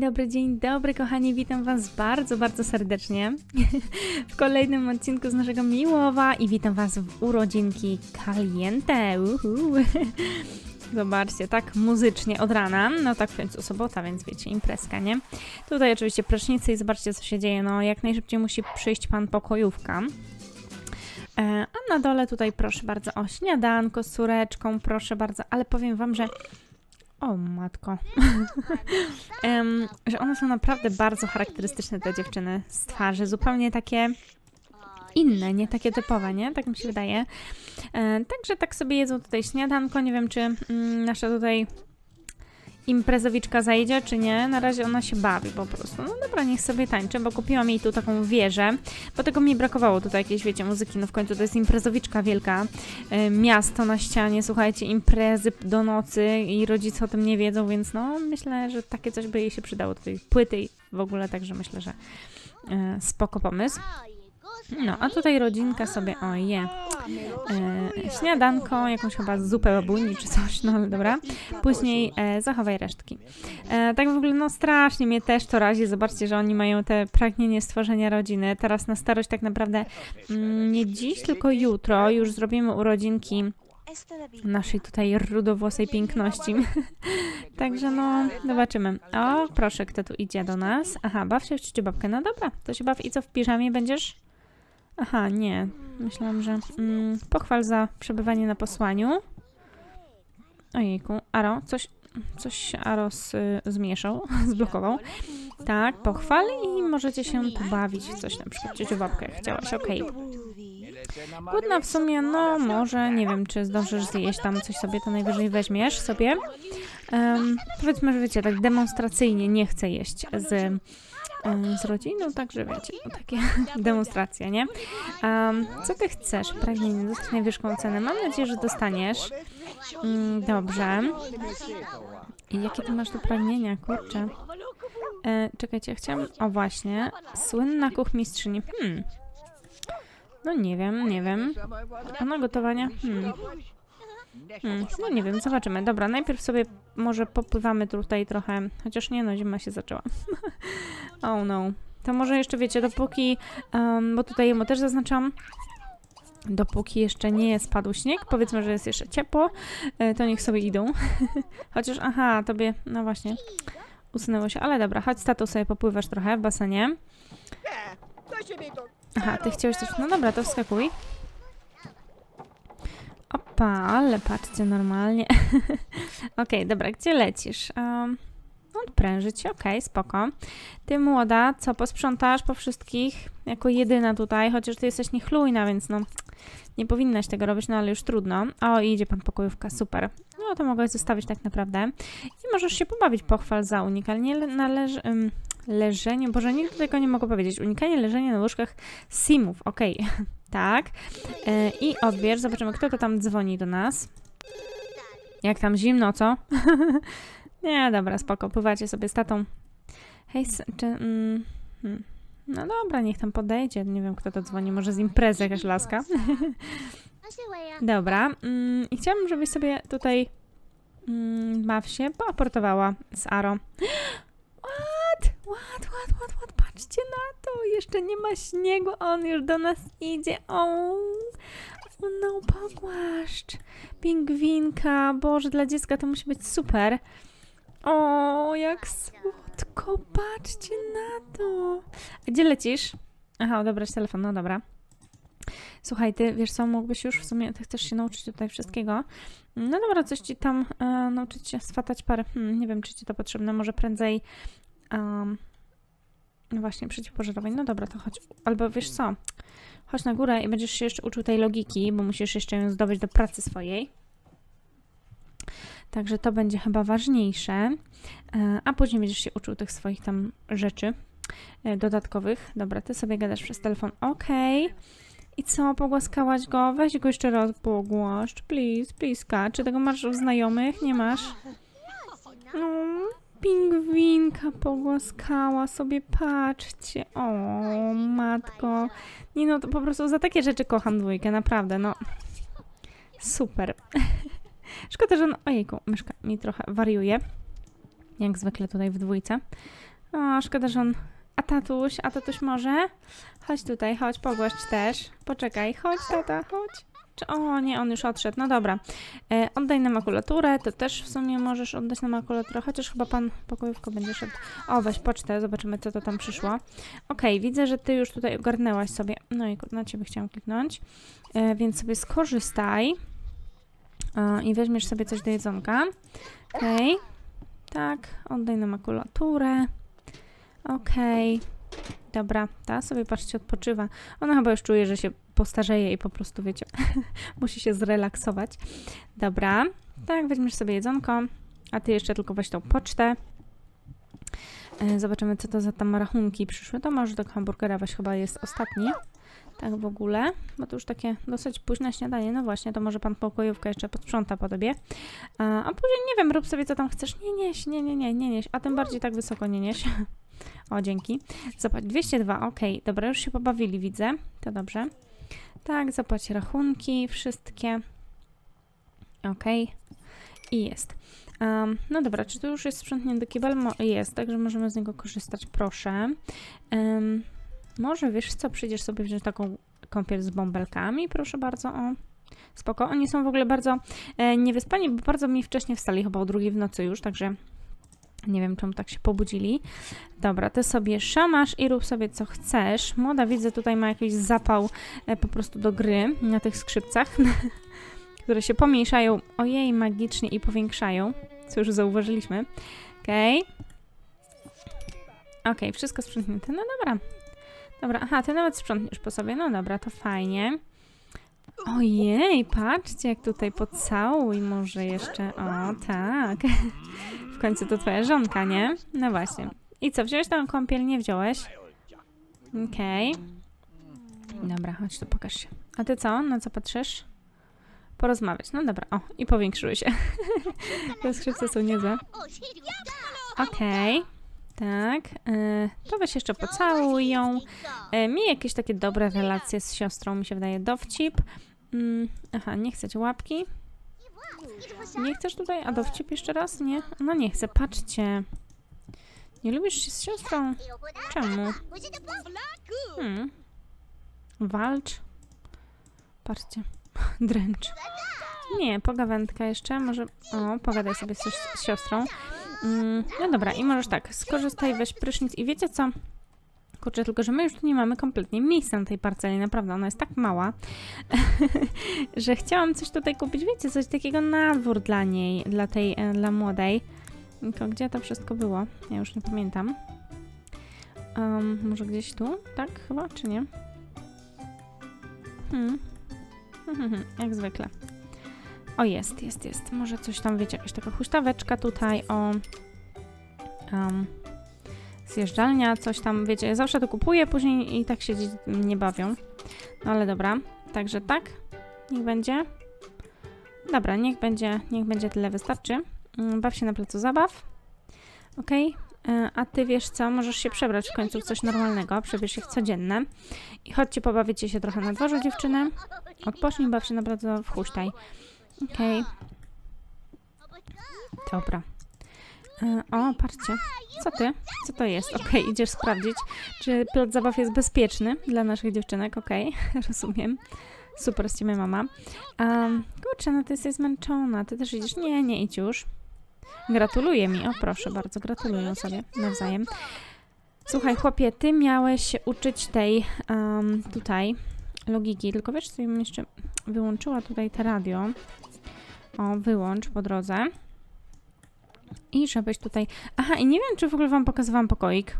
Dobry, dzień dobry, kochani. Witam Was bardzo, bardzo serdecznie w kolejnym odcinku z naszego Miłowa i witam Was w urodzinki Caliente. Uhu. Zobaczcie, tak muzycznie od rana. No tak w końcu sobota, więc wiecie, imprezka, nie? Tutaj oczywiście prysznicy i zobaczcie, co się dzieje. No, jak najszybciej musi przyjść pan pokojówka. E, A na dole tutaj proszę bardzo o śniadanko z córeczką, proszę bardzo, ale powiem wam, że o matko, Em, że one są naprawdę bardzo charakterystyczne te dziewczyny z twarzy, zupełnie takie inne, nie takie typowe, nie? Tak mi się wydaje. E, także tak sobie jedzą tutaj śniadanko, nie wiem czy mm, nasza tutaj imprezowiczka zajdzie, czy nie. Na razie ona się bawi po prostu. No dobra, niech sobie tańczy, bo kupiłam jej tu taką wieżę, bo tego mi brakowało tutaj jakiejś, wiecie, muzyki. No w końcu to jest imprezowiczka wielka. E, miasto na ścianie, słuchajcie, imprezy do nocy i rodzice o tym nie wiedzą, więc no myślę, że takie coś by jej się przydało do tej płyty i w ogóle, także myślę, że e, spoko pomysł. No, a tutaj rodzinka sobie, o je, e, śniadanko, jakąś chyba zupę babuni czy coś, no ale dobra. Później e, zachowaj resztki. E, tak w ogóle, no strasznie mnie też to razi. Zobaczcie, że oni mają te pragnienie stworzenia rodziny. Teraz na starość tak naprawdę mm, nie dziś, tylko jutro już zrobimy urodzinki naszej tutaj rudowłosej piękności. Także no, zobaczymy. O, proszę, kto tu idzie do nas? Aha, baw się w babkę. No dobra, to się baw i co, w piżamie będziesz? Aha, nie. Myślałam, że... Mm, pochwal za przebywanie na posłaniu. Ojejku, Aro, coś... Coś się Aro z, zmieszał, zblokował. Tak, pochwal i możecie się tu bawić w coś, na przykład jak chciałaś, okej. Głodna w sumie, no może, nie wiem, czy zdążysz zjeść tam coś sobie, to najwyżej weźmiesz sobie. Em, powiedzmy, że wiecie, tak demonstracyjnie nie chcę jeść z, z rodziną, także wiecie, takie demonstracje, nie? Em, co ty chcesz? Pragnienie dostać najwyższą cenę. Mam nadzieję, że dostaniesz. Mm, dobrze. I jakie ty masz tu pragnienia, kurczę? E, czekajcie, chciałam... O właśnie, słynna kuchmistrzyni. Hmm. No nie wiem, nie wiem. Ona gotowania? Hmm. Hmm. No nie wiem, zobaczymy. Dobra, najpierw sobie może popływamy tutaj trochę, chociaż nie no, zima się zaczęła. oh no. To może jeszcze wiecie, dopóki, um, bo tutaj jemu też zaznaczam, dopóki jeszcze nie spadł śnieg, powiedzmy, że jest jeszcze ciepło, e, to niech sobie idą. Chociaż, aha, tobie, no właśnie, usunęło się, ale dobra, chodź status sobie popływasz trochę w basenie. Aha, ty chciałeś coś, no dobra, to wskakuj. Opa, ale patrzcie, normalnie. Okej, dobra, gdzie lecisz? Um, odprężyć się, okej, spoko. Ty młoda, co, posprzątasz po wszystkich? Jako jedyna tutaj, chociaż ty jesteś niechlujna, więc no, nie powinnaś tego robić, no ale już trudno. O, idzie pan pokojówka, super. No, to mogłaś zostawić tak naprawdę. I możesz się pobawić, pochwal za unikalnie le- należy... ym, leżenie, boże, nigdy tego nie mogę powiedzieć. Unikanie leżenia na łóżkach simów, okej, tak. E, I odbierz, zobaczymy, kto to tam dzwoni do nas. Jak tam zimno, co? nie, dobra, spoko, pływacie sobie z tatą. Hej, czy... Mm, hmm. No dobra, niech tam podejdzie, nie wiem, kto to dzwoni, może z imprezy jakaś laska. Dobra, mm, i chciałabym, żebyś sobie tutaj mm, baw się poaportowała z Aro. What? What, what, what, what? Patrzcie na to, jeszcze nie ma śniegu, on już do nas idzie. O, no pogłaszcz. Pingwinka, Boże, dla dziecka to musi być super. O, jak słodko, patrzcie na to. Gdzie lecisz? Aha, odebrać telefon, no dobra. Słuchaj, ty wiesz co, mógłbyś już w sumie, ty chcesz się nauczyć tutaj wszystkiego. No dobra, coś ci tam e, nauczyć się swatać parę. Hmm, nie wiem, czy ci to potrzebne, może prędzej. Um, no właśnie, przeciwpożarowań. No dobra, to chodź. Albo wiesz co, chodź na górę i będziesz się jeszcze uczył tej logiki, bo musisz jeszcze ją zdobyć do pracy swojej. Także to będzie chyba ważniejsze. E, A później będziesz się uczył tych swoich tam rzeczy e, dodatkowych. Dobra, ty sobie gadasz przez telefon. Okej. I co, pogłaskałaś go? Weź go jeszcze raz pogłaszcz, please, please, Czy tego masz znajomych? Nie masz? No, pingwinka pogłaskała sobie, patrzcie. O, matko. Nie no, to po prostu za takie rzeczy kocham dwójkę, naprawdę, no. Super. Szkoda, że on... Ojejku, myszka mi trochę wariuje. Jak zwykle tutaj w dwójce. O, szkoda, że on... A tatuś, a tatuś może? Chodź tutaj, chodź, pogłaszcz też. Poczekaj, chodź tata, chodź. Czy, o nie, on już odszedł, no dobra. E, oddaj nam makulaturę, to też w sumie możesz oddać nam makulaturę, chociaż chyba pan pokojówko będzie szedł. O, weź pocztę, zobaczymy co to tam przyszło. Okej, widzę, że ty już tutaj ogarnęłaś sobie. No i na ciebie chciałam kliknąć. E, więc sobie skorzystaj. E, I weźmiesz sobie coś do jedzonka. Okej. Tak, oddaj nam makulaturę. Okej. Dobra, ta sobie patrzcie, odpoczywa. Ona chyba już czuje, że się postarzeje i po prostu, wiecie, musi się zrelaksować. Dobra, tak, weźmiesz sobie jedzonko, a ty jeszcze tylko weź tą pocztę. E, Zobaczymy, co to za tam rachunki przyszły. To może do hamburgera weź chyba jest ostatni. Tak w ogóle, bo to już takie dosyć późne śniadanie. No właśnie, to może pan pokojówkę jeszcze posprząta po tobie. A, a później, nie wiem, rób sobie co tam chcesz. Nie nieś, nie, nie, nie, nie nieś. A tym bardziej tak wysoko nie nieś. O, dzięki. Zobacz, 202, ok. Dobra, już się pobawili, widzę. To dobrze. Tak, zapłać rachunki, wszystkie. Ok. I jest. Um, no dobra, czy tu już jest sprzątnięty kibel? Mo jest, także możemy z niego korzystać, proszę. Um, może wiesz co, przyjdziesz sobie wziąć taką kąpiel z bąbelkami, proszę bardzo, o. Spoko, oni są w ogóle bardzo e, niewyspani, bo bardzo mi wcześnie wstali, chyba o drugiej w nocy już, także nie wiem, czemu tak się pobudzili. Dobra, ty sobie szamasz i rób sobie co chcesz. Młoda widzę tutaj ma jakiś zapał e, po prostu do gry na tych skrzypcach, które się pomniejszają, ojej, magicznie i powiększają, co już zauważyliśmy. Okej. Okay. Okej, wszystko sprzątnięte. No dobra. Dobra, aha, ty nawet sprzątniesz po sobie. No dobra, to fajnie. Ojej, patrzcie, jak tutaj pocałuj może jeszcze. O, tak. W końcu to twoja żonka, nie? No właśnie. I co, wziąłeś tą kąpiel? Nie wziąłeś? Okej. Dobra, chodź tu, pokaż się. A ty co? Na co patrzysz? Porozmawiać. No dobra, o, i powiększyły się. Te skrzypce są niezłe. Okej. Tak. E, to weź jeszcze pocałuj ją. E, mi jakieś takie dobre relacje z siostrą, mi się wydaje, dowcip. Mm, aha, nie chcecie łapki? Nie chcesz tutaj? A dowcip jeszcze raz? Nie? No nie chcę, patrzcie. Nie lubisz się z siostrą? Czemu? Hmm. Walcz. Patrzcie. Dręcz. Nie, pogawędka jeszcze. Może... O, pogadaj sobie z, z siostrą. Mm, no dobra, i możesz tak, skorzystaj, weź prysznic i wiecie co? Kurczę, tylko że my już tu nie mamy kompletnie miejsca na tej parceli, naprawdę, ona jest tak mała, że chciałam coś tutaj kupić, wiecie, coś takiego na dwór dla niej, dla tej, e, dla młodej. Tylko gdzie to wszystko było? Ja już nie pamiętam. Um, może gdzieś tu? Tak chyba, czy nie? Hmm. Jak zwykle. O, jest, jest, jest. Może coś tam, wiecie, jakaś taka huśtaweczka tutaj, o... Um, zjeżdżalnia, coś tam, wiecie, zawsze to kupuję, później i tak się nie bawią. No ale dobra, także tak, niech będzie. Dobra, niech będzie, niech będzie tyle wystarczy. Mm, Baw się na placu zabaw. Ok, a ty wiesz co, możesz się przebrać w końcu w coś normalnego, przebierz się w codzienne. I chodźcie, pobawicie się trochę na dworzu, dziewczyny. Odpocznij, baw się na placu zabaw, huśtaj. Okej. Dobra. E, o, patrzcie. Co ty? Co to jest? Okej, idziesz sprawdzić, czy plac zabaw jest bezpieczny dla naszych dziewczynek. Okej, rozumiem. Super z ciebie, mama. Um, kurczę, no ty jesteś zmęczona. Ty też idziesz? Nie, nie idź już. Gratuluję mi. O, proszę bardzo, gratuluję sobie nawzajem. Słuchaj, chłopie, ty miałeś się uczyć tej um, tutaj logiki, tylko wiesz, co ja bym jeszcze wyłączyła tutaj te radio. O, wyłącz po drodze. I żebyś tutaj... Aha, i nie wiem, czy w ogóle wam pokazywałam pokoik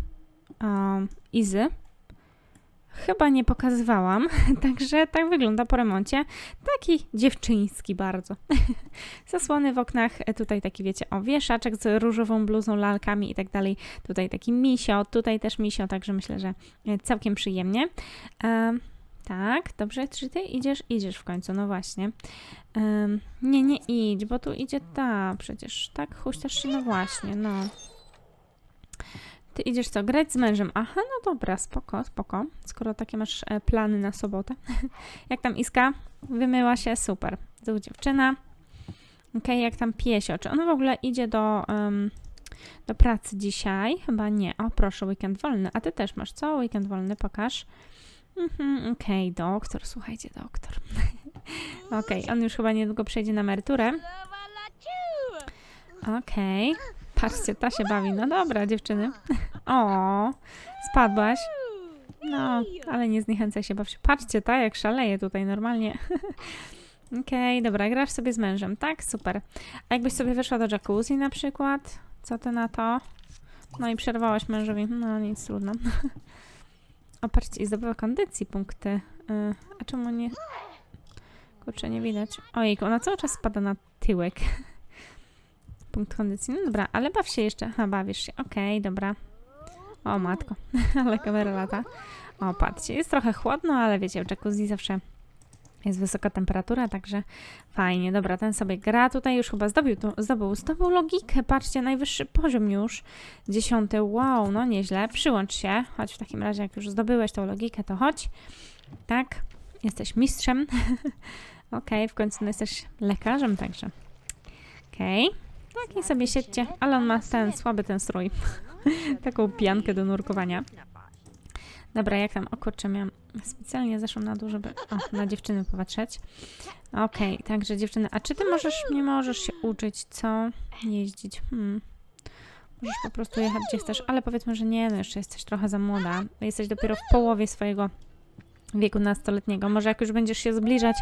um, Izy. Chyba nie pokazywałam, także tak wygląda po remoncie. Taki dziewczyński bardzo. Zasłony w oknach, e, tutaj taki wiecie, o wieszaczek z różową bluzą, lalkami i tak dalej. Tutaj taki misio, tutaj też misio, także myślę, że e, całkiem przyjemnie. Um, tak, dobrze, czy ty idziesz? Idziesz w końcu, no właśnie. Um, nie, nie idź, bo tu idzie ta, przecież tak huśtasz się, no właśnie, no. Ty idziesz co, grać z mężem? Aha, no dobra, spoko, spoko, skoro takie masz e, plany na sobotę. jak tam Iska? Wymyła się, super. Tu dziewczyna. Okej, okay, jak tam piesio? Czy on w ogóle idzie do... Um, do pracy dzisiaj? Chyba nie. O, proszę, weekend wolny. A ty też masz co? Weekend wolny, pokaż. Mhm, Okej, doktor, słuchajcie, doktor. Okej, on już chyba niedługo przejdzie na emeryturę. Okej. Patrzcie, ta się bawi. No dobra, dziewczyny. O, spadłaś. No, ale nie zniechęcaj się, baw się. Patrzcie, ta jak szaleje tutaj normalnie. Okej, dobra, grasz sobie z mężem, tak? Super. A jakbyś sobie weszła do jacuzzi na przykład? Co ty na to? No i przerwałaś mężowi. No nic, trudno. O, patrzcie, i zdobywa kondycji punkty. Y, a czemu nie... Kurczę, nie widać. Ojejku, ona cały czas spada na tyłek. Punkt kondycji. No dobra, ale baw się jeszcze. A, bawisz się. Okej, dobra. O, matko. ale kamera lata. O, patrzcie, jest trochę chłodno, ale wiecie, w jacuzzi zawsze jest wysoka temperatura, także fajnie. Dobra, ten sobie gra. Tutaj już chyba zdobył, to, zdobył, zdobył logikę. Patrzcie, najwyższy poziom już. Dziesiąty. Wow, no nieźle. Przyłącz się. Chodź w takim razie, jak już zdobyłeś tą logikę, to chodź. Tak, jesteś mistrzem. Okej, w końcu no jesteś lekarzem także. Okej. Tak, i sobie siedźcie. Ale on ma ten słaby ten strój. Taką piankę do nurkowania. Dobra, jak tam? O kurczę, miałam... Specjalnie zeszłam na dół, żeby o, na dziewczyny popatrzeć. Okej, także dziewczyny, a czy ty możesz, nie możesz się uczyć, co? Jeździć. Hmm. Możesz po prostu jechać gdzie chcesz, ale powiedzmy, że nie, no jeszcze jesteś trochę za młoda. Jesteś dopiero w połowie swojego wieku nastoletniego. Może jak już będziesz się zbliżać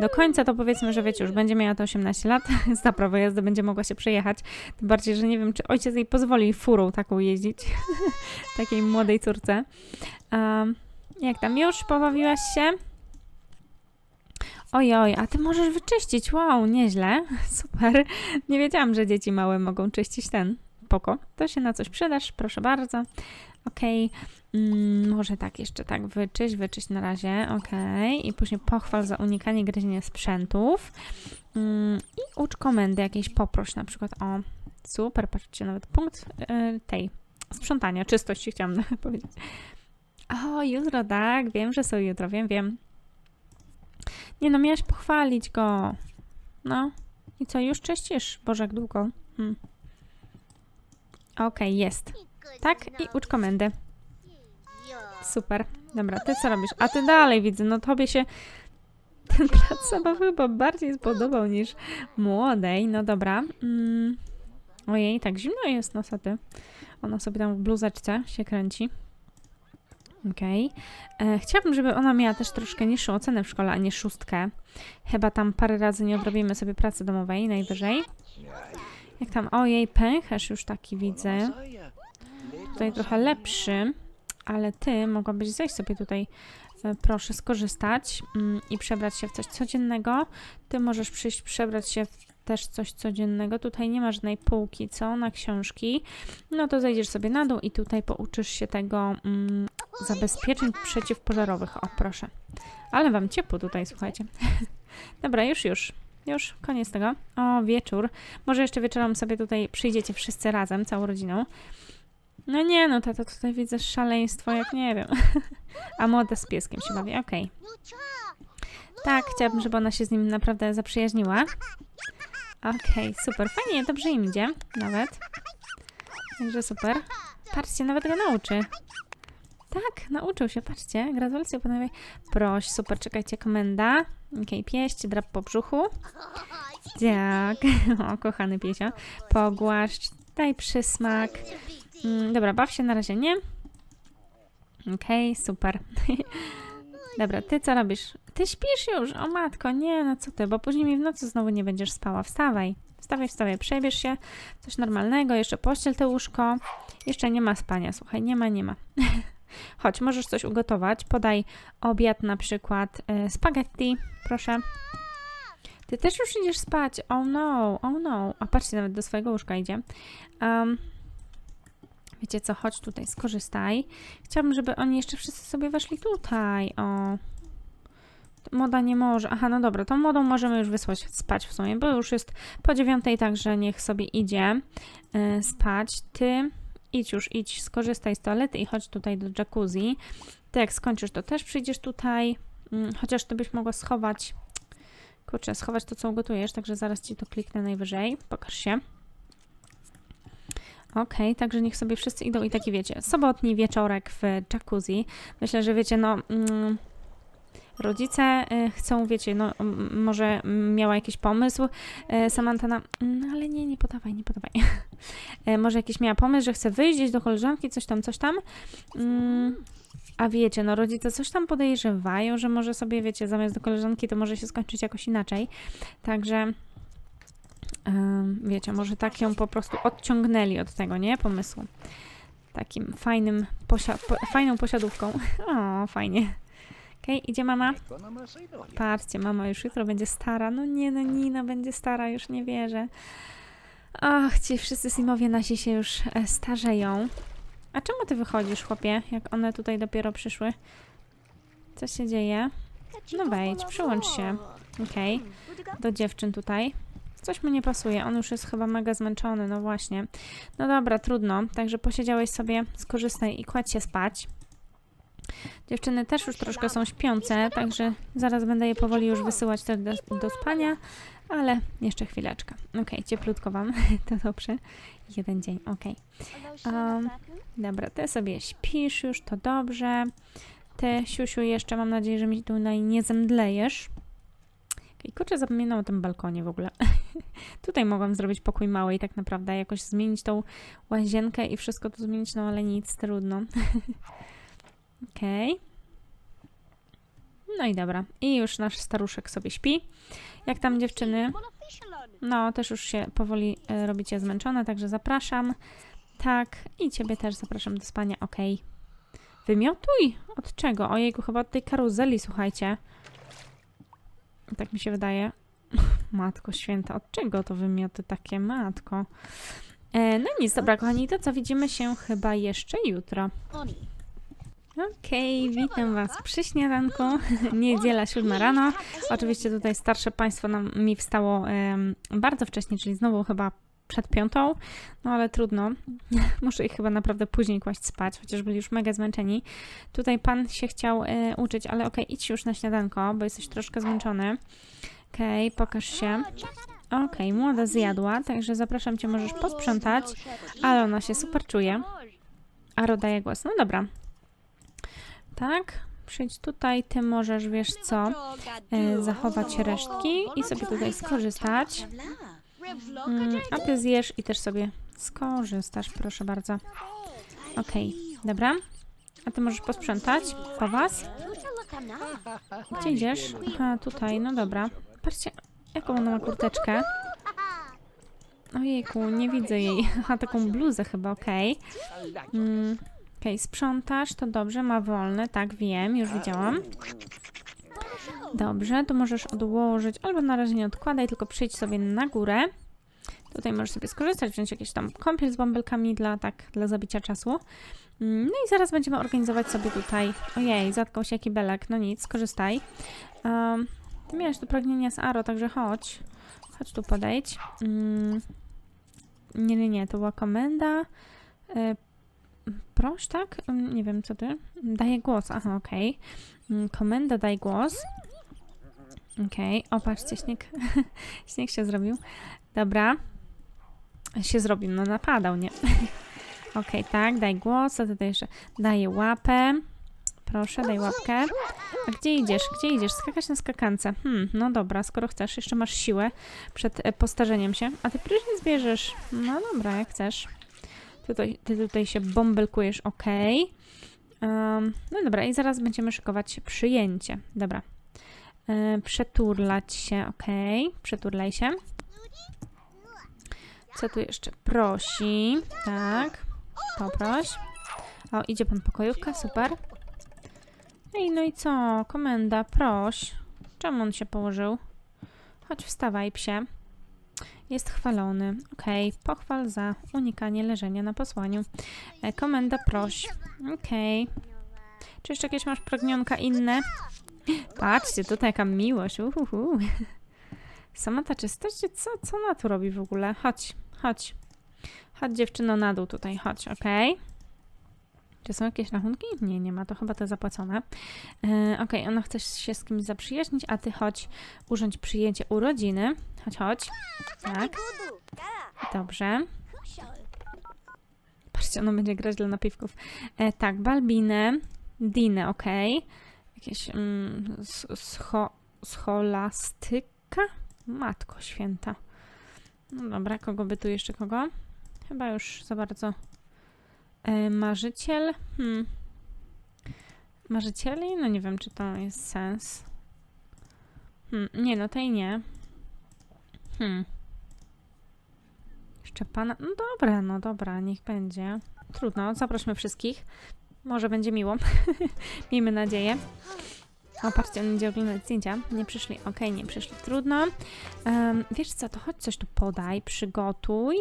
do końca, to powiedzmy, że wiecie, już będzie miała to 18 lat, za prawo jazdy będzie mogła się przejechać. Tym bardziej, że nie wiem, czy ojciec jej pozwoli furą taką jeździć, takiej młodej córce. Um, jak tam już pobawiłaś się? Ojoj, a ty możesz wyczyścić. Wow, nieźle. Super. Nie wiedziałam, że dzieci małe mogą czyścić ten poko. To się na coś przydasz, proszę bardzo. Okej, mm, może tak, jeszcze tak, wyczyść, wyczyść na razie, okej. I później pochwal za unikanie gryzienia sprzętów. Mm, I ucz komendy jakiejś, poproś na przykład o, super, patrzcie, nawet punkt y, tej, sprzątania, czystości chciałam powiedzieć. O, jutro, tak, wiem, że są jutro, wiem, wiem. Nie no, miałaś pochwalić go. No. I co, już czyścisz? Boże, jak długo. Hmm. Okej, jest. Tak, i ucz komendę. Super. Dobra, ty co robisz? A ty dalej widzę, no tobie się ten plac zabawy chyba bardziej spodobał niż młodej. No dobra. Mm. Ojej, tak zimno jest, no co ty? Ona sobie tam w bluzeczce się kręci. Okej. E, Chciałabym, żeby ona miała też troszkę niższą ocenę w szkole, a nie szóstkę. Chyba tam parę razy nie odrobimy sobie pracy domowej, najwyżej. Jak tam, ojej, pęcherz już taki widzę. Tutaj trochę lepszy, ale ty mogłabyś zejść sobie tutaj, e, proszę, skorzystać mm, i przebrać się w coś codziennego. Ty możesz przyjść, przebrać się w też coś codziennego. Tutaj nie ma żadnej półki, co? Na książki. No to zejdziesz sobie na dół i tutaj pouczysz się tego mm, zabezpieczeń przeciwpożarowych. O, proszę. Ale wam ciepło tutaj, słuchajcie. Dobra, już, już. Już, koniec tego. O, wieczór. Może jeszcze wieczorem sobie tutaj przyjdziecie wszyscy razem, całą rodziną. No nie, no tato, tutaj widzę szaleństwo, jak nie wiem. A młoda z pieskiem się bawi, okej. Tak, chciałabym, żeby ona się z nim naprawdę zaprzyjaźniła. Okej, super, fajnie, dobrze im idzie, nawet. Także super. Patrzcie, nawet go nauczy. Tak, nauczył się, patrzcie. Gratulacje panowie. Proś, super, czekajcie, komenda. Okej, pieść, drap po brzuchu. Tak, o, kochany piesio. Pogłaszcz, daj przysmak. Mm, dobra, baw się na razie, nie? Okej, super. Dobra, ty co robisz? Ty śpisz już, o matko, nie, no co ty, bo później mi w nocy znowu nie będziesz spała. Wstawaj, wstawaj, wstawaj, przebierz się, coś normalnego, jeszcze pościel te łóżko. Jeszcze nie ma spania, słuchaj, nie ma, nie ma. Chodź, możesz coś ugotować. Podaj obiad na przykład e, spaghetti, proszę. Ty też już idziesz spać. Oh no, oh no. A patrzcie, nawet do swojego łóżka idzie. Um, wiecie co, chodź tutaj, skorzystaj. Chciałabym, żeby oni jeszcze wszyscy sobie weszli tutaj. O. Moda nie może. Aha, no dobra, tą modą możemy już wysłać spać w sumie, bo już jest po dziewiątej, także niech sobie idzie e, spać. Ty idź już, idź, skorzystaj z toalety i chodź tutaj do jacuzzi. Ty jak skończysz, to też przyjdziesz tutaj. Mm, Chociaż ty byś mogła schować. Kurczę, schować to, co ugotujesz, także zaraz ci to kliknę najwyżej. Pokaż się. Okej, także niech sobie wszyscy idą i taki wiecie, sobotni wieczorek w jacuzzi. Myślę, że wiecie, no. Mm, rodzice y, chcą, wiecie, no może miała jakiś pomysł y, Samantha na, no ale nie, nie podawaj, nie podawaj. Y, może jakiś miała pomysł, że chce wyjść do koleżanki, coś tam, coś tam. Mm, a wiecie, no rodzice coś tam podejrzewają, że może sobie, wiecie, zamiast do koleżanki to może się skończyć jakoś inaczej. Także wiecie, może tak ją po prostu odciągnęli od tego, nie? Pomysłu. Takim fajnym, posia po fajną posiadówką. O, fajnie. Okej, idzie mama. Patrzcie, mama już jutro będzie stara. No nie, no Nina będzie stara, już nie wierzę. Ach, ci wszyscy Simowie nasi się już e, starzeją. A czemu ty wychodzisz, chłopie, jak one tutaj dopiero przyszły? Co się dzieje? No wejdź, przyłącz się. Okej, do dziewczyn tutaj. Coś mu nie pasuje, on już jest chyba mega zmęczony, no właśnie. No dobra, trudno, także posiedziałeś sobie, skorzystaj i kładź się spać. Dziewczyny też już troszkę są śpiące, także zaraz będę je powoli już wysyłać do, do spania, ale jeszcze chwileczkę. Okej, cieplutko wam, to dobrze. Jeden dzień, okej. Um, Dobra, ty sobie śpisz już, to dobrze. Ty, siusiu, jeszcze mam nadzieję, że mi tutaj nie zemdlejesz. I kurczę, zapomniałam o tym balkonie w ogóle. Tutaj mogłam zrobić pokój mały i tak naprawdę jakoś zmienić tą łazienkę i wszystko tu zmienić, no ale nic, trudno. Okej. No i dobra. I już nasz staruszek sobie śpi. Jak tam dziewczyny? No, też już się powoli e, robicie zmęczone, także zapraszam. Tak, i ciebie też zapraszam do spania, okej. Wymiotuj! Od czego? Ojejku, chyba od tej karuzeli, słuchajcie. Tak mi się wydaje. Matko święta, od czego to wymioty takie, matko? E, no nic, dobra, kochani, to co, widzimy się chyba jeszcze jutro. Okej, witam Was przy śniadanku. Niedziela, siódma rano. Oczywiście tutaj starsze państwo nam, mi wstało em, bardzo wcześnie, czyli znowu chyba przed piątą, no ale trudno. Muszę ich chyba naprawdę później kłaść spać, chociaż byli już mega zmęczeni. Tutaj pan się chciał e, uczyć, ale okej, idź już na śniadanko, bo jesteś troszkę zmęczony. Okej, pokaż się. Okej, młoda zjadła, także zapraszam Cię, możesz posprzątać, ale ona się super czuje. Aro daje głos. No dobra. Tak, przyjdź tutaj, Ty możesz, wiesz co, e, zachować resztki i sobie tutaj skorzystać. Mm, a Ty zjesz i też sobie skorzystasz, proszę bardzo. Okej, dobra. A Ty możesz posprzątać po Was. Gdzie idziesz? Aha, tutaj, no dobra. Patrzcie, jaką ona ma kurteczkę. Ojejku, nie widzę jej. Aha, taką bluzę chyba, okej. Mm, okej, sprzątasz, to dobrze, ma wolne, tak, wiem, już widziałam. Dobrze, to możesz odłożyć, albo na razie nie odkładaj, tylko przyjdź sobie na górę. Tutaj możesz sobie skorzystać, wziąć jakieś tam kąpiel z bąbelkami dla, tak, dla zabicia czasu. Mm, No i zaraz będziemy organizować sobie tutaj. Ojej, zatkał się kibelek, no nic, skorzystaj. Um, ty miałeś tu pragnienia z Aro, także chodź. Chodź tu podejdź. Mm, nie, nie, nie, to była komenda. Y, proś, tak? Mm, Nie wiem, co ty? Daję głos, aha, okej. Mm, Komenda daj głos. Okej, o patrzcie, śnieg, śnieg się zrobił. Dobra. Się zrobił, no napadał, nie? Okej, tak, daj głos, a tutaj jeszcze daję łapę. Proszę, daj łapkę. A gdzie idziesz? Gdzie idziesz? Skakać na skakance. Hmm, no dobra, skoro chcesz, jeszcze masz siłę przed e, postarzeniem się. A ty prysznic bierzesz. No dobra, jak chcesz. Tutaj, ty tutaj się bąbelkujesz, okej. Em, no dobra, i zaraz będziemy szykować przyjęcie. Dobra. E, przeturlać się, okej. Przeturlaj się. Co tu jeszcze? Prosi. Tak. Poproś. O, idzie pan pokojówka, super. Ej, no i co? Komenda, proś. Czemu on się położył? Chodź, wstawaj, psie. Jest chwalony. Okej, pochwal za unikanie leżenia na posłaniu. E, komenda, proś. Okej. Czy jeszcze jakieś masz pragnionka inne? Patrzcie, tutaj jaka miłość. Uhuhu. Samata czystość? Co, co ona tu robi w ogóle? Chodź, chodź. Chodź dziewczyno na dół tutaj, chodź, okej. Czy są jakieś rachunki? Nie, nie ma, to chyba to zapłacone. E, okej, ona chce się z kimś zaprzyjaźnić, a ty chodź urządź przyjęcie urodziny. Chodź, chodź. Tak, dobrze. Patrzcie, ono będzie grać dla napiwków. E, tak, Balbinę, Dinę, okej. Jakieś mm, scho, scholastyka? Matko święta. No dobra, kogo by tu jeszcze kogo? Chyba już za bardzo. E, marzyciel? Hmm. Marzycieli? No nie wiem, czy to jest sens. Hmm, nie, no tej nie. Hmm. Szczepana. No dobra, no dobra, niech będzie. Trudno, zaprośmy wszystkich. Może będzie miło. Miejmy nadzieję. O, patrzcie, on będzie oglądać zdjęcia. Nie przyszli, okej, nie przyszli. Trudno. Em, wiesz co, to chodź coś tu podaj, przygotuj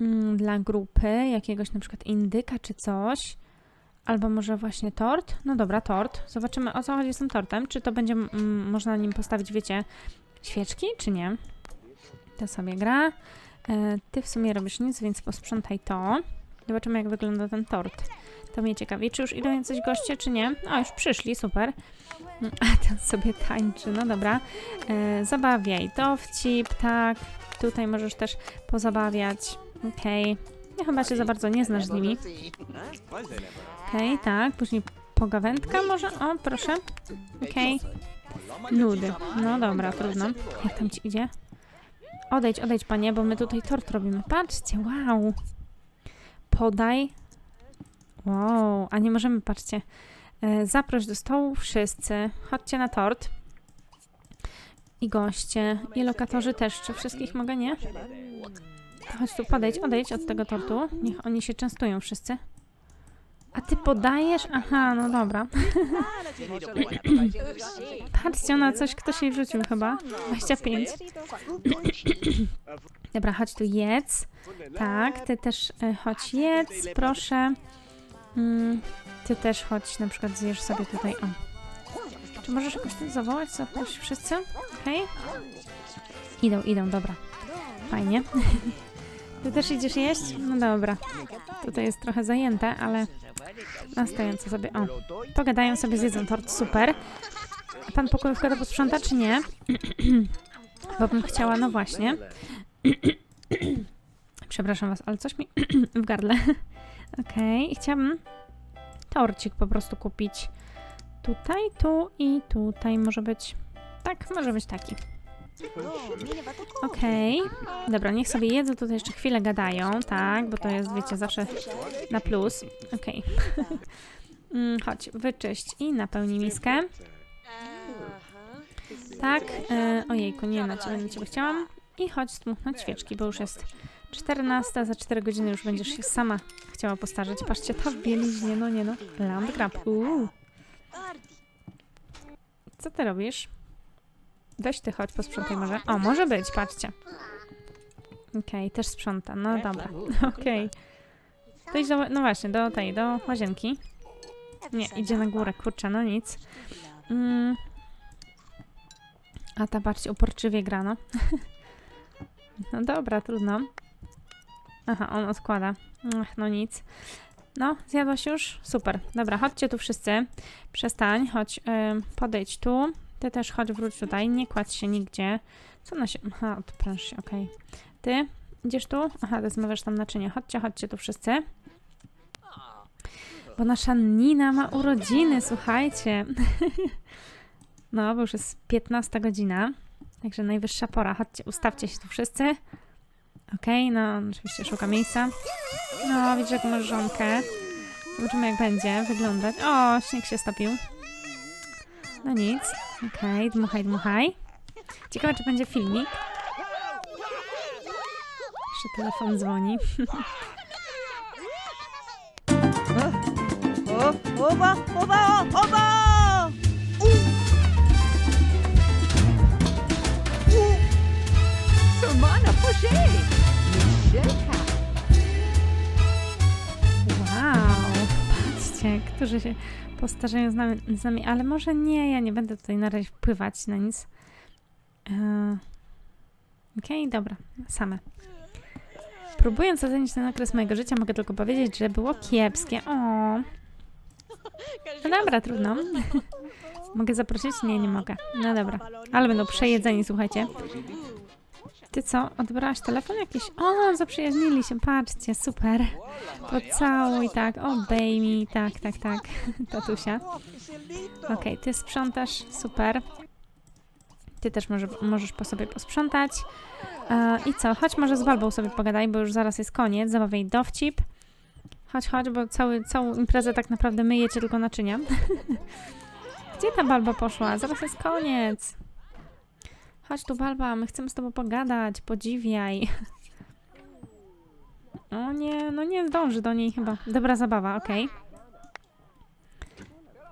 mm, dla grupy jakiegoś na przykład indyka czy coś. Albo może właśnie tort? No dobra, tort. Zobaczymy o co chodzi z tym tortem. Czy to będzie mm, można na nim postawić, wiecie, świeczki, czy nie? To sobie gra. E, ty w sumie robisz nic, więc posprzątaj to. Zobaczymy, jak wygląda ten tort. To mnie ciekawi, czy już idą jacyś goście, czy nie. O, już przyszli, super. A ten sobie tańczy, no dobra. E, zabawiaj, dowcip, tak. Tutaj możesz też pozabawiać. Okej. Ja chyba się za bardzo nie znasz z nimi. Okej, tak. Później pogawędka może? O, proszę. Okej. Nudy. No dobra, trudno. Jak tam ci idzie? Odejdź, odejdź, panie, bo my tutaj tort robimy. Patrzcie, wow. Podaj. Wow, a nie możemy, patrzcie. E, Zaproś do stołu wszyscy. Chodźcie na tort. I goście, i lokatorzy też. Czy wszystkich mogę, nie? To chodź tu, podejdź, odejdź od tego tortu. Niech oni się częstują wszyscy. A ty podajesz? Aha, no dobra. Patrzcie, ona coś, ktoś jej wrzucił chyba. 25. Dobra, chodź tu, jedz. Tak, ty też y, chodź, jedz, proszę. Mm, ty też chodź, na przykład zjesz sobie tutaj, o. Czy możesz jakoś tam zawołać, zaprosić wszyscy? Okej? Idą, idą, dobra. Fajnie. Ty też idziesz jeść? No dobra. Tutaj jest trochę zajęte, ale na stojąco sobie, o. Pogadają sobie, zjedzą tort, super. A pan pokojówka to posprząta, czy nie? Bo bym chciała, no właśnie. Przepraszam was, ale coś mi w gardle. Okej, i chciałabym torcik po prostu kupić. Tutaj, tu i tutaj może być. Tak, może być taki. Okej. Dobra, niech sobie jedzą, tutaj jeszcze chwilę gadają, tak, bo to jest, wiecie, zawsze na plus. Okej. Mm, Chodź, wyczyść i napełnij miskę. Tak, e, ojejku, nie na ciebie, na ciebie chciałam. I chodź stmuchnąć świeczki, bo już jest 14, za 4 godziny już będziesz się sama chciała postarzeć. Patrzcie, ta bieliźnie, no nie no. Landgrab, uuu. Co ty robisz? Weź ty, chodź, posprzątaj może. O, może być, patrzcie. Okej, też sprząta, no dobra. Okej. To idź do, no właśnie, do tej, do łazienki. Nie, idzie na górę, kurczę, no nic. Mm. A ta patrzcie, uporczywie gra, no. dobra, trudno. Aha, on odkłada. Ach, no nic. No, zjadłaś już? Super. Dobra, chodźcie tu wszyscy. Przestań, chodź, ym, podejdź tu. Ty też chodź, wróć tutaj, nie kładź się nigdzie. Co na się... Aha, odpręż się, okej. Ty, idziesz tu? Aha, ty zmywasz tam naczynie. Chodźcie, chodźcie tu wszyscy. Bo nasza Nina ma urodziny, słuchajcie. No, bo już jest 15 godzina. Także najwyższa pora. Chodźcie, ustawcie się tu wszyscy. Okej, okay, no oczywiście szuka miejsca. No, widzę jak mrzonkę. Zobaczymy jak będzie wyglądać. O, śnieg się stopił. No nic. Okej, okay, dmuchaj, dmuchaj. Ciekawe, czy będzie filmik. Jeszcze telefon dzwoni. Oba, oba, oba, oba! Wow, patrzcie, którzy się postarzają z nami, z nami, ale może nie, ja nie będę tutaj na razie wpływać na nic. E Okej, okay, dobra, same. Próbując ocenić ten okres mojego życia, mogę tylko powiedzieć, że było kiepskie. O. No dobra, trudno. mogę zaprosić? Nie, nie mogę. No dobra. Ale będą przejedzeni, słuchajcie. Ty co, odbrałaś telefon jakiś? O, zaprzyjaźnili się, patrzcie, super. Pocałuj, tak, obejmij, tak, tak, tak, tatusia. Okej, ty sprzątasz, super. Ty też może, możesz po sobie posprzątać. E, I co, chodź może z Balbą sobie pogadaj, bo już zaraz jest koniec, zabawiaj dowcip. Chodź, chodź, bo cały, całą imprezę tak naprawdę myjecie tylko naczynia. Gdzie ta Balba poszła? Zaraz jest koniec. Chodź tu, Balba, my chcemy z tobą pogadać, podziwiaj. O nie, no nie zdąży do niej chyba. Dobra zabawa, okej.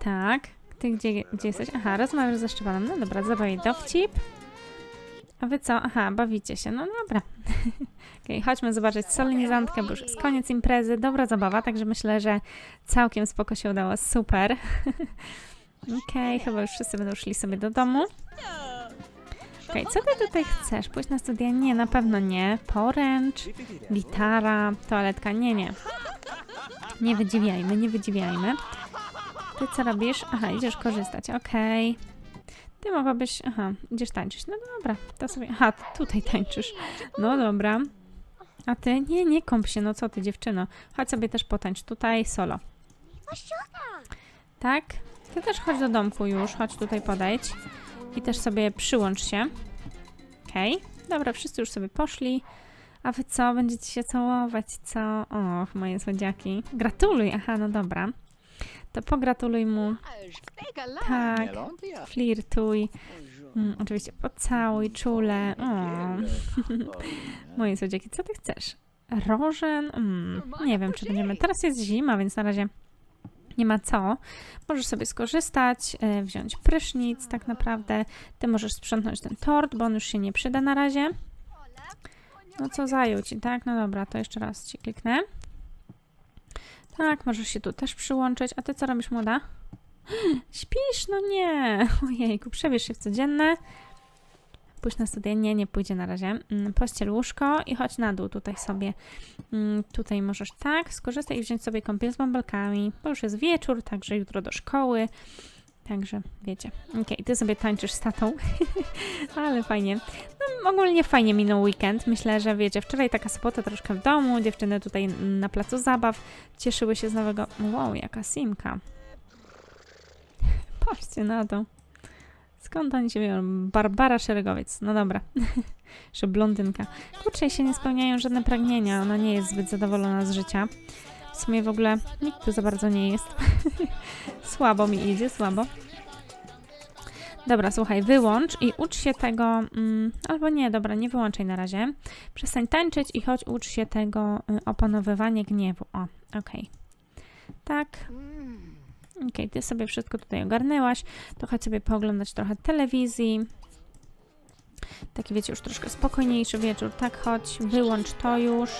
Tak. Ty gdzie, gdzie jesteś? Aha, rozmawiasz ze Szczepanem. No dobra, zabawiaj dowcip. A wy co? Aha, bawicie się. No dobra. Okej, chodźmy zobaczyć solenizantkę, bo już jest koniec imprezy. Dobra zabawa, także myślę, że całkiem spoko się udało. Super. Okej, chyba już wszyscy będą szli sobie do domu. Okej, co ty tutaj chcesz? Pójść na studia? Nie, na pewno nie. Poręcz, gitara, toaletka? Nie, nie. Nie wydziwiajmy, nie wydziwiajmy. Ty co robisz? Aha, idziesz korzystać, okej. Ty mogłabyś... Aha, idziesz tańczyć. No dobra, to sobie... Aha, tutaj tańczysz. No dobra. A ty? Nie, nie kąp się, no co ty dziewczyno. Chodź sobie też potańcz tutaj solo. Tak? Ty też chodź do domku już, chodź tutaj podejdź. I też sobie przyłącz się. Okej. Dobra, wszyscy już sobie poszli. A wy co? Będziecie się całować, co? Och, moje słodziaki. Gratuluj, aha, no dobra. To pogratuluj mu. Tak, flirtuj. Mm, oczywiście pocałuj, czule. O, moje słodziaki, co ty chcesz? Rożen? Mm, nie wiem, czy będziemy... Teraz jest zima, więc na razie nie ma co. Możesz sobie skorzystać, e, wziąć prysznic tak naprawdę. Ty możesz sprzątnąć ten tort, bo on już się nie przyda na razie. No co zajął ci, tak? No dobra, to jeszcze raz ci kliknę. Tak, możesz się tu też przyłączyć. A ty co robisz, młoda? Śpisz? No nie. Ojejku, przebierz się w codzienne. Pójdź na studia. Nie, nie pójdzie na razie. Mm, Pościel łóżko i chodź na dół tutaj sobie. Mm, Tutaj możesz tak, skorzystaj i wziąć sobie kąpiel z bąbelkami, bo już jest wieczór, także jutro do szkoły. Także wiecie. Okej, ty sobie tańczysz z tatą. Ale fajnie. No, ogólnie fajnie minął weekend. Myślę, że wiecie, wczoraj taka sobota troszkę w domu, dziewczyny tutaj na placu zabaw cieszyły się z nowego... Wow, jaka simka. Patrzcie na to. Skąd oni się biorą? Barbara Szeregowiec. No dobra. Jeszcze blondynka. Kurczę, się nie spełniają żadne pragnienia. Ona nie jest zbyt zadowolona z życia. W sumie w ogóle nikt tu za bardzo nie jest. słabo mi idzie, słabo. Dobra, słuchaj, wyłącz i ucz się tego, mm, albo nie, dobra, nie wyłączaj na razie. Przestań tańczyć i chodź ucz się tego y, opanowywanie gniewu. O, okej. Tak. Okej, ty sobie wszystko tutaj ogarnęłaś, to chodź sobie pooglądać trochę telewizji. Taki wiecie, już troszkę spokojniejszy wieczór. Tak, chodź, wyłącz to już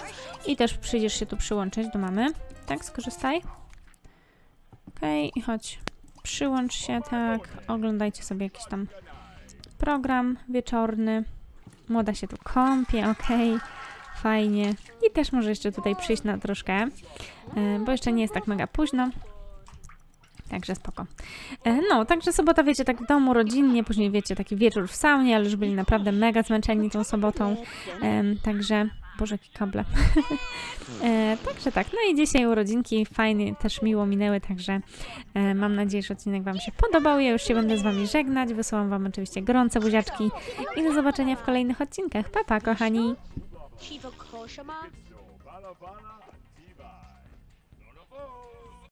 i też przyjdziesz się tu przyłączyć do mamy. Tak, skorzystaj. Okej, i chodź, przyłącz się, tak, oglądajcie sobie jakiś tam program wieczorny. Młoda się tu kąpie, okej, fajnie. I też może jeszcze tutaj przyjść na troszkę, e, bo jeszcze nie jest tak mega późno. Także spoko. E, No, także sobota, wiecie, tak w domu, rodzinnie, później, wiecie, taki wieczór w saunie, ale już byli naprawdę mega zmęczeni tą sobotą. Także, boże, jakie kable. e, także tak, no i dzisiaj urodzinki fajnie, też miło minęły, także e, mam nadzieję, że odcinek Wam się podobał. Ja już się będę z Wami żegnać, wysyłam Wam oczywiście gorące buziaczki i do zobaczenia w kolejnych odcinkach. Pa, pa, kochani!